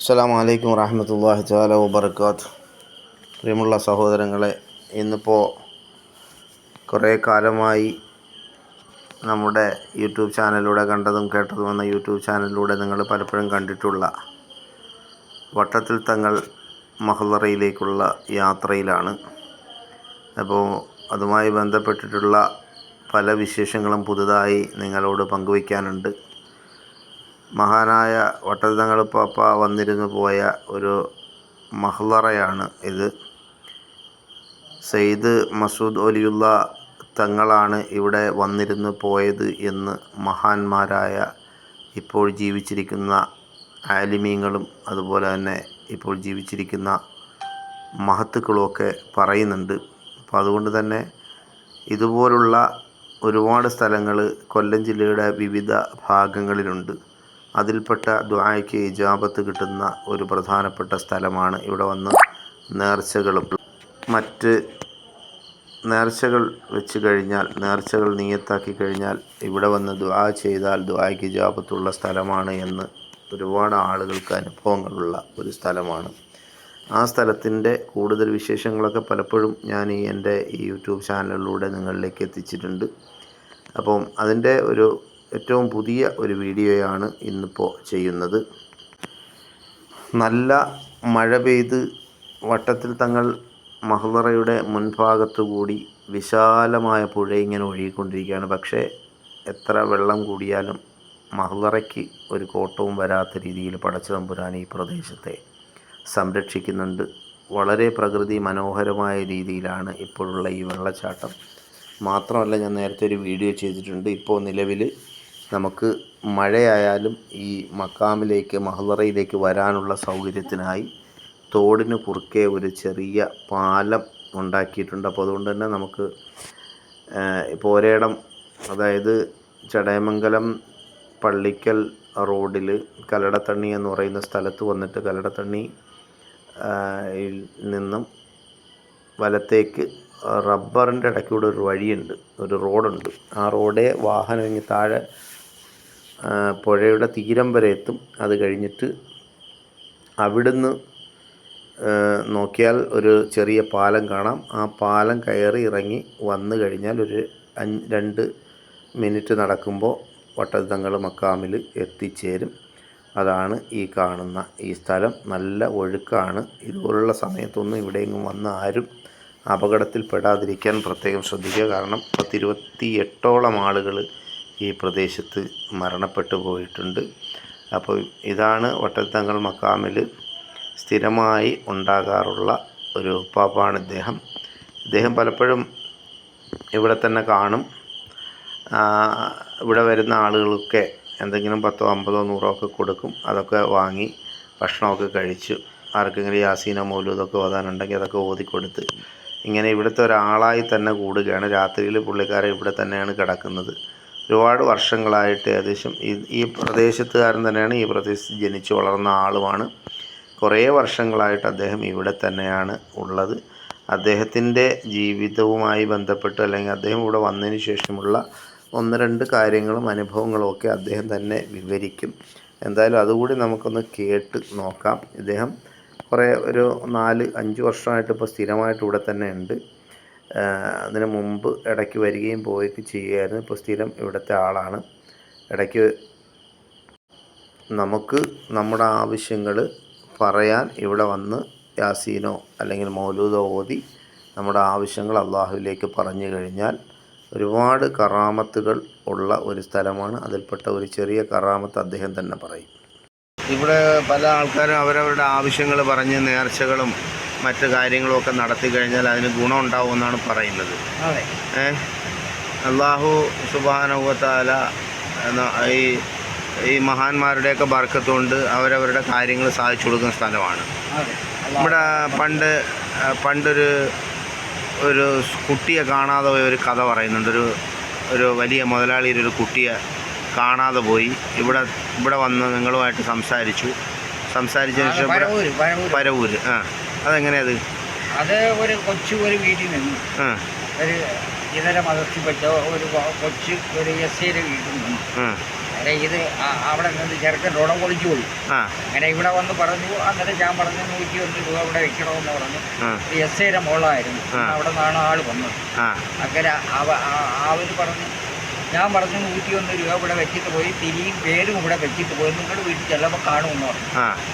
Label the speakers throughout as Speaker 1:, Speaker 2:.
Speaker 1: അസ്സാം വലൈക്കും വാഹമത്തല്ലാഹി താല വബർക്കാത്ത് പ്രിയമുള്ള സഹോദരങ്ങളെ ഇന്നിപ്പോൾ കുറേ കാലമായി നമ്മുടെ യൂട്യൂബ് ചാനലിലൂടെ കണ്ടതും കേട്ടതും എന്ന യൂട്യൂബ് ചാനലിലൂടെ നിങ്ങൾ പലപ്പോഴും കണ്ടിട്ടുള്ള വട്ടത്തിൽ തങ്ങൾ മഹ്ലറയിലേക്കുള്ള യാത്രയിലാണ്. അപ്പോൾ അതുമായി ബന്ധപ്പെട്ടിട്ടുള്ള പല വിശേഷങ്ങളും പുതുതായി നിങ്ങളോട് പങ്കുവയ്ക്കാനുണ്ട്. മഹാനായ വട്ടത്തങ്ങൾ പാപ്പ വന്നിരുന്നു പോയ ഒരു മഹ്ലറയാണ് ഇത്. സെയ്ദ് മസൂദ് ഒലിയുള്ള തങ്ങളാണ് ഇവിടെ വന്നിരുന്നു പോയത് എന്ന് മഹാന്മാരായ ഇപ്പോൾ ജീവിച്ചിരിക്കുന്ന ആലിമീങ്ങളും അതുപോലെ തന്നെ ഇപ്പോൾ ജീവിച്ചിരിക്കുന്ന മഹത്തുക്കളുമൊക്കെ പറയുന്നുണ്ട്. അപ്പോൾ അതുകൊണ്ട് തന്നെ ഇതുപോലുള്ള ഒരുപാട് സ്ഥലങ്ങൾ കൊല്ലം ജില്ലയുടെ വിവിധ ഭാഗങ്ങളിലുണ്ട്. അതിൽപ്പെട്ട ദ്വായ്ക്ക് ഇജാബത്ത് കിട്ടുന്ന ഒരു പ്രധാനപ്പെട്ട സ്ഥലമാണ് ഇവിടെ വന്ന് നേർച്ചകളും. മറ്റ് നേർച്ചകൾ വെച്ച് കഴിഞ്ഞാൽ നേർച്ചകൾ നീയത്താക്കി കഴിഞ്ഞാൽ ഇവിടെ വന്ന് ദ്വാ ചെയ്താൽ ദ്വായ്ക്ക് ഇജാബത്തുള്ള സ്ഥലമാണ് എന്ന് ഒരുപാട് ആളുകൾക്ക് അനുഭവങ്ങളുള്ള ഒരു സ്ഥലമാണ്. ആ സ്ഥലത്തിന്റെ കൂടുതൽ വിശേഷങ്ങളൊക്കെ പലപ്പോഴും ഞാൻ ഈ എന്റെ ഈ യൂട്യൂബ് ചാനലിലൂടെ നിങ്ങളിലേക്ക് എത്തിച്ചിട്ടുണ്ട്. അപ്പം അതിന്റെ ഒരു ഏറ്റവും പുതിയ ഒരു വീഡിയോയാണ് ഇന്നിപ്പോൾ ചെയ്യുന്നത്. നല്ല മഴ പെയ്ത് വട്ടത്തിൽ തങ്ങൾ മഹ്ലറയുടെ മുൻഭാഗത്തു കൂടി വിശാലമായ പുഴ ഇങ്ങനെ ഒഴുകിക്കൊണ്ടിരിക്കുകയാണ്. പക്ഷേ എത്ര വെള്ളം കൂടിയാലും മഹ്ലറയ്ക്ക് ഒരു കോട്ടവും വരാത്ത രീതിയിൽ പടച്ചു തമ്പുരാൻ ഈ പ്രദേശത്തെ സംരക്ഷിക്കുന്നുണ്ട്. വളരെ പ്രകൃതി മനോഹരമായ രീതിയിലാണ് ഇപ്പോഴുള്ള ഈ വെള്ളച്ചാട്ടം. മാത്രമല്ല ഞാൻ നേരത്തെ ഒരു വീഡിയോ ചെയ്തിട്ടുണ്ട്. ഇപ്പോൾ നിലവിൽ നമുക്ക് മഴയായാലും ഈ മക്കാമിലേക്ക് മഹ്ലറയിലേക്ക് വരാനുള്ള സൗകര്യത്തിനായി തോടിന് കുറുക്കെ ഒരു ചെറിയ പാലം ഉണ്ടാക്കിയിട്ടുണ്ട്. അപ്പോൾ അതുകൊണ്ട് തന്നെ നമുക്ക് ഇപ്പോൾ ഒരേടം അതായത് ചടയമംഗലം പള്ളിക്കൽ റോഡിൽ കലടത്തണ്ണി എന്ന് പറയുന്ന സ്ഥലത്ത് വന്നിട്ട് കലടത്തണ്ണി നിന്നും വലത്തേക്ക് റബ്ബറിന്റെ ഇടയ്ക്കൂടെ ഒരു വഴിയുണ്ട് ഒരു റോഡുണ്ട്. ആ റോഡേ വാഹനം ഇങ്ങനെ താഴെ പുഴയുടെ തീരം വരെ എത്തും. അത് കഴിഞ്ഞിട്ട് അവിടുന്ന് നോക്കിയാൽ ഒരു ചെറിയ പാലം കാണാം. ആ പാലം കയറി ഇറങ്ങി വന്നു കഴിഞ്ഞാൽ ഒരു അഞ്ച് രണ്ട് മിനിറ്റ് നടക്കുമ്പോൾ വട്ടത്തങ്ങൾ മക്കാമിൽ എത്തിച്ചേരും. അതാണ് ഈ കാണുന്ന ഈ സ്ഥലം. നല്ല ഒഴുക്കാണ്. ഇതുപോലുള്ള സമയത്തൊന്നും ഇവിടെയെങ്കിലും വന്ന് ആരും അപകടത്തിൽപ്പെടാതിരിക്കാൻ പ്രത്യേകം ശ്രദ്ധിക്കുക. കാരണം പത്തിരുപത്തി എട്ടോളം ആളുകൾ ഈ പ്രദേശത്ത് മരണപ്പെട്ടു പോയിട്ടുണ്ട്. അപ്പോൾ ഇതാണ് വട്ടത്തങ്ങൾ മക്കാമിൽ സ്ഥിരമായി ഉണ്ടാകാറുള്ള ഒരു ഉപ്പാപ്പാണ് ഇദ്ദേഹം. ഇദ്ദേഹം പലപ്പോഴും ഇവിടെ തന്നെ കാണും. ഇവിടെ വരുന്ന ആളുകളൊക്കെ എന്തെങ്കിലും പത്തോ അമ്പതോ നൂറോ ഒക്കെ കൊടുക്കും. അതൊക്കെ വാങ്ങി ഭക്ഷണമൊക്കെ കഴിച്ച് ആർക്കെങ്കിലും യാസീന മൂലം ഇതൊക്കെ ഓതാനുണ്ടെങ്കിൽ അതൊക്കെ ഓതിക്കൊടുത്ത് ഇങ്ങനെ ഇവിടുത്തെ ഒരാളായി തന്നെ കൂടുകയാണ്. രാത്രിയിൽ പുള്ളിക്കാരൻ ഇവിടെ തന്നെയാണ് കിടക്കുന്നത്. ഒരുപാട് വർഷങ്ങളായിട്ട് ഏകദേശം ഈ പ്രദേശത്തുകാരൻ തന്നെയാണ് ഈ പ്രദേശത്ത് ജനിച്ചു വളർന്ന ആളുമാണ്. കുറേ വർഷങ്ങളായിട്ട് അദ്ദേഹം ഇവിടെ തന്നെയാണ് ഉള്ളത്. അദ്ദേഹത്തിന്റെ ജീവിതവുമായി ബന്ധപ്പെട്ട് അല്ലെങ്കിൽ അദ്ദേഹം ഇവിടെ വന്നതിന് ശേഷമുള്ള ഒന്ന് രണ്ട് കാര്യങ്ങളും അനുഭവങ്ങളും ഒക്കെ അദ്ദേഹം തന്നെ വിവരിക്കും. എന്തായാലും അതുകൂടി നമുക്കൊന്ന് കേട്ട് നോക്കാം. ഇദ്ദേഹം കുറേ ഒരു നാല് അഞ്ച് വർഷമായിട്ട് ഇപ്പോൾ സ്ഥിരമായിട്ട് ഇവിടെ തന്നെ ഉണ്ട്. അതിന് മുമ്പ് ഇടയ്ക്ക് വരികയും പോവുകയൊക്കെ ചെയ്യുമായിരുന്നു ഇപ്പോൾ സ്ഥിരം ഇവിടുത്തെ ആളാണ്. ഇടയ്ക്ക് നമുക്ക് നമ്മുടെ ആവശ്യങ്ങൾ പറയാൻ ഇവിടെ വന്ന് യാസീനോ അല്ലെങ്കിൽ മൗലൂദോ ഓതി നമ്മുടെ ആവശ്യങ്ങൾ അള്ളാഹുവിലേക്ക് പറഞ്ഞു കഴിഞ്ഞാൽ ഒരുപാട് കറാമത്തുകൾ ഉള്ള ഒരു സ്ഥലമാണ്. അതിൽപ്പെട്ട ഒരു ചെറിയ കറാമത്ത് അദ്ദേഹം തന്നെ പറയും. ഇവിടെ പല ആൾക്കാരും അവരവരുടെ ആവശ്യങ്ങൾ പറഞ്ഞ് നേർച്ചകളും മറ്റ് കാര്യങ്ങളും ഒക്കെ നടത്തി കഴിഞ്ഞാൽ അതിന് ഗുണം ഗുണമുണ്ടാവുമെന്നാണ് പറയുന്നത്. ഏ? അള്ളാഹു സുബാനുവത്താല ഈ ഈ മഹാന്മാരുടെയൊക്കെ ബർക്കത്തുകൊണ്ട് അവരവരുടെ കാര്യങ്ങൾ സാധിച്ചു കൊടുക്കുന്ന സ്ഥലമാണ്. ഇവിടെ പണ്ട് പണ്ടൊരു ഒരു കുട്ടിയെ കാണാതെ പോയ ഒരു കഥ പറയുന്നുണ്ട്. ഒരു ഒരു വലിയ മുതലാളിയിൽ ഒരു കുട്ടിയെ കാണാതെ പോയി. ഇവിടെ ഇവിടെ വന്ന് നിങ്ങളുമായിട്ട് സംസാരിച്ചു. സംസാരിച്ചതിന് ശേഷം ഇവിടെ പരവൂര് ആ. അതെങ്ങനെയത്
Speaker 2: അത്? ഒരു കൊച്ചു ഒരു വീട്ടിൽ നിന്ന്. ഒരു ഇതര മതത്തിൽപ്പെട്ട ഒരു കൊച്ചു ഒരു എസ് ഐയുടെ വീട്ടിൽ നിന്ന്. അല്ലെ ഇത് അവിടെ നിന്ന് ചെറുക്കൻ റോഡം പൊളിച്ചു പോയി. അങ്ങനെ ഇവിടെ വന്ന് പറഞ്ഞു അന്നേരം ഞാൻ പറഞ്ഞു നൂറ്റി ഒന്ന് രൂപ ഇവിടെ വെക്കണമെന്ന് പറഞ്ഞു. എസ് ഐയുടെ മോളായിരുന്നു. അവിടെ നിന്നാണ് ആൾ വന്നത്. അങ്ങനെ അവ അവർ പറഞ്ഞു ഞാൻ പറഞ്ഞു നൂറ്റി ഒന്ന് രൂപ ഇവിടെ വെച്ചിട്ട് പോയി തിരിയും പേരും ഇവിടെ വെച്ചിട്ട് പോയി. നിങ്ങളുടെ വീട്ടിൽ ചെല്ലപ്പോ കാണുമെന്ന് പറഞ്ഞു.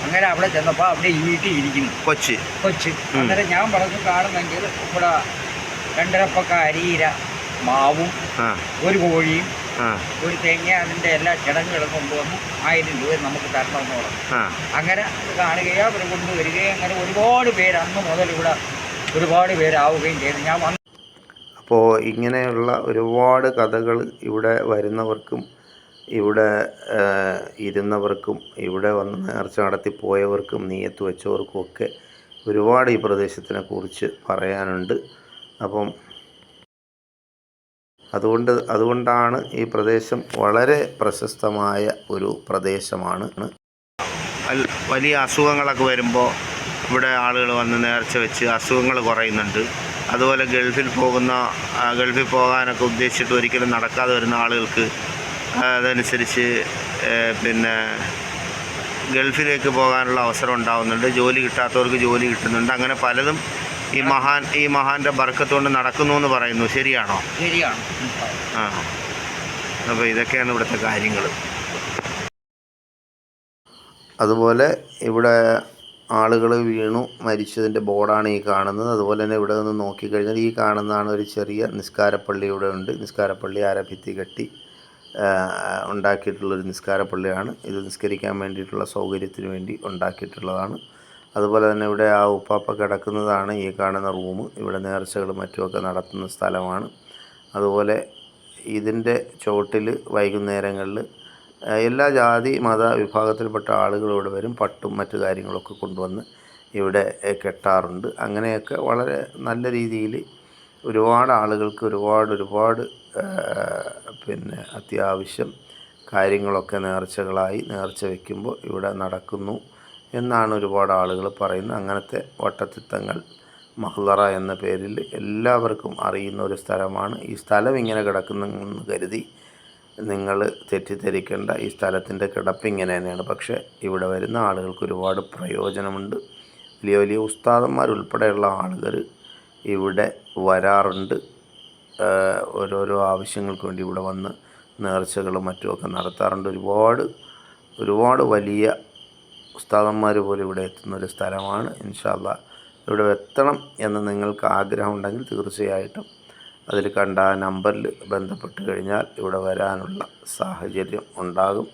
Speaker 2: അങ്ങനെ അവിടെ ചെന്നപ്പോൾ അവിടെ ഈ വീട്ടിൽ ഇരിക്കുന്നു.
Speaker 1: കൊച്ച്.
Speaker 2: കൊച്ച്. അന്നേരം ഞാൻ പറഞ്ഞു കാണുന്നെങ്കിൽ ഇവിടെ രണ്ടരപ്പക്ക അരിയിര മാവും ഒരു കോഴിയും ഒരു തേങ്ങ അതിന്റെ എല്ലാ ചടങ്ങുകളും കൊണ്ടുവന്ന് ആയിരം രൂപ നമുക്ക് തരണമെന്ന് പറഞ്ഞു. അങ്ങനെ അത് കാണുകയോ അവർ കൊണ്ടുവരികയോ അങ്ങനെ ഒരുപാട് പേര് അന്ന് മുതൽ ഇവിടെ ഒരുപാട് പേരാവുകയും ചെയ്തു. ഞാൻ വന്ന്
Speaker 1: അപ്പോൾ ഇങ്ങനെയുള്ള ഒരുപാട് കഥകൾ ഇവിടെ വരുന്നവർക്കും ഇവിടെ ഇരുന്നവർക്കും ഇവിടെ വന്ന് നേർച്ച നടത്തി പോയവർക്കും നീയത്ത് വെച്ചവർക്കും ഒക്കെ ഒരുപാട് ഈ പ്രദേശത്തിനെ കുറിച്ച് പറയാനുണ്ട്. അപ്പം അതുകൊണ്ട് അതുകൊണ്ടാണ് ഈ പ്രദേശം വളരെ പ്രശസ്തമായ ഒരു പ്രദേശമാണ്. വലിയ അസുഖങ്ങളൊക്കെ വരുമ്പോൾ ഇവിടെ ആളുകൾ വന്ന് നേർച്ച വെച്ച് അസുഖങ്ങൾ കുറയുന്നുണ്ട്. അതുപോലെ ഗൾഫിൽ പോകുന്ന ഗൾഫിൽ പോകാനൊക്കെ ഉദ്ദേശിച്ചിട്ട് ഒരിക്കലും നടക്കാതെ വരുന്ന ആളുകൾക്ക് അതനുസരിച്ച് പിന്നെ ഗൾഫിലേക്ക് പോകാനുള്ള അവസരം ഉണ്ടാകുന്നുണ്ട് ജോലി കിട്ടാത്തവർക്ക് ജോലി കിട്ടുന്നുണ്ട്. അങ്ങനെ പലതും ഈ മഹാൻ ഈ മഹാന്റെ ബർക്കത്തുകൊണ്ട് നടക്കുന്നു എന്ന് പറയുന്നു. ശരിയാണോ?
Speaker 2: ശരിയാണ്.
Speaker 1: ആ. അപ്പോൾ ഇതൊക്കെയാണ് ഇവിടുത്തെ കാര്യങ്ങൾ അതുപോലെ ഇവിടെ ആളുകൾ വീണു മരിച്ചതിന്റെ ബോർഡാണ് ഈ കാണുന്നത്. അതുപോലെ തന്നെ ഇവിടെ നിന്ന് നോക്കിക്കഴിഞ്ഞാൽ ഈ കാണുന്നതാണ് ഒരു ചെറിയ നിസ്കാരപ്പള്ളി ഇവിടെ ഉണ്ട്. നിസ്കാരപ്പള്ളി ആരഭിത്തി കെട്ടി ഉണ്ടാക്കിയിട്ടുള്ളൊരു നിസ്കാരപ്പള്ളിയാണ്. ഇത് നിസ്കരിക്കാൻ വേണ്ടിയിട്ടുള്ള സൗകര്യത്തിന് വേണ്ടി ഉണ്ടാക്കിയിട്ടുള്ളതാണ്. അതുപോലെ തന്നെ ഇവിടെ ആ ഉപ്പാപ്പ കിടക്കുന്നതാണ് ഈ കാണുന്ന റൂം. ഇവിടെ നേർച്ചകളും മറ്റുമൊക്കെ നടത്തുന്ന സ്ഥലമാണ്. അതുപോലെ ഇതിന്റെ ചുവട്ടിൽ വൈകുന്നേരങ്ങളിൽ എല്ലാ ജാതി മത വിഭാഗത്തിൽപ്പെട്ട ആളുകൾ ഇവിടെ വരും. പട്ടും മറ്റു കാര്യങ്ങളൊക്കെ കൊണ്ടുവന്ന് ഇവിടെ കെട്ടാറുണ്ട്. അങ്ങനെയൊക്കെ വളരെ നല്ല രീതിയിൽ ഒരുപാട് ആളുകൾക്ക് ഒരുപാട് ഒരുപാട് പിന്നെ അത്യാവശ്യം കാര്യങ്ങളൊക്കെ നേർച്ചകളായി നേർച്ച വയ്ക്കുമ്പോൾ ഇവിടെ നടക്കുന്നു എന്നാണ് ഒരുപാട് ആളുകൾ പറയുന്നത്. അങ്ങനത്തെ വട്ടത്തിത്തങ്ങൾ മഹ്ലറ എന്ന പേരിൽ എല്ലാവർക്കും അറിയുന്ന ഒരു സ്ഥലമാണ്. ഈ സ്ഥലം ഇങ്ങനെ കിടക്കുന്നെന്ന് കരുതി നിങ്ങൾ തെറ്റിദ്ധരിക്കേണ്ട ഈ സ്ഥലത്തിന്റെ കിടപ്പ് ഇങ്ങനെ തന്നെയാണ്. പക്ഷേ ഇവിടെ വരുന്ന ആളുകൾക്ക് ഒരുപാട് പ്രയോജനമുണ്ട്. വലിയ വലിയ ഉസ്താദന്മാരുൾപ്പെടെയുള്ള ആളുകൾ ഇവിടെ വരാറുണ്ട്. ഓരോരോ ആവശ്യങ്ങൾക്ക് വേണ്ടി ഇവിടെ വന്ന് നേർച്ചകളും മറ്റുമൊക്കെ നടത്താറുണ്ട്. ഒരുപാട് ഒരുപാട് വലിയ ഉസ്താദന്മാർ പോലും ഇവിടെ എത്തുന്ന ഒരു സ്ഥലമാണ്. ഇൻഷാല്ല ഇവിടെ എത്തണം എന്ന് നിങ്ങൾക്ക് ആഗ്രഹമുണ്ടെങ്കിൽ തീർച്ചയായിട്ടും അതിൽ കണ്ട ആ നമ്പറിൽ ബന്ധപ്പെട്ട് കഴിഞ്ഞാൽ ഇവിടെ വരാനുള്ള സാഹചര്യം ഉണ്ടാകും.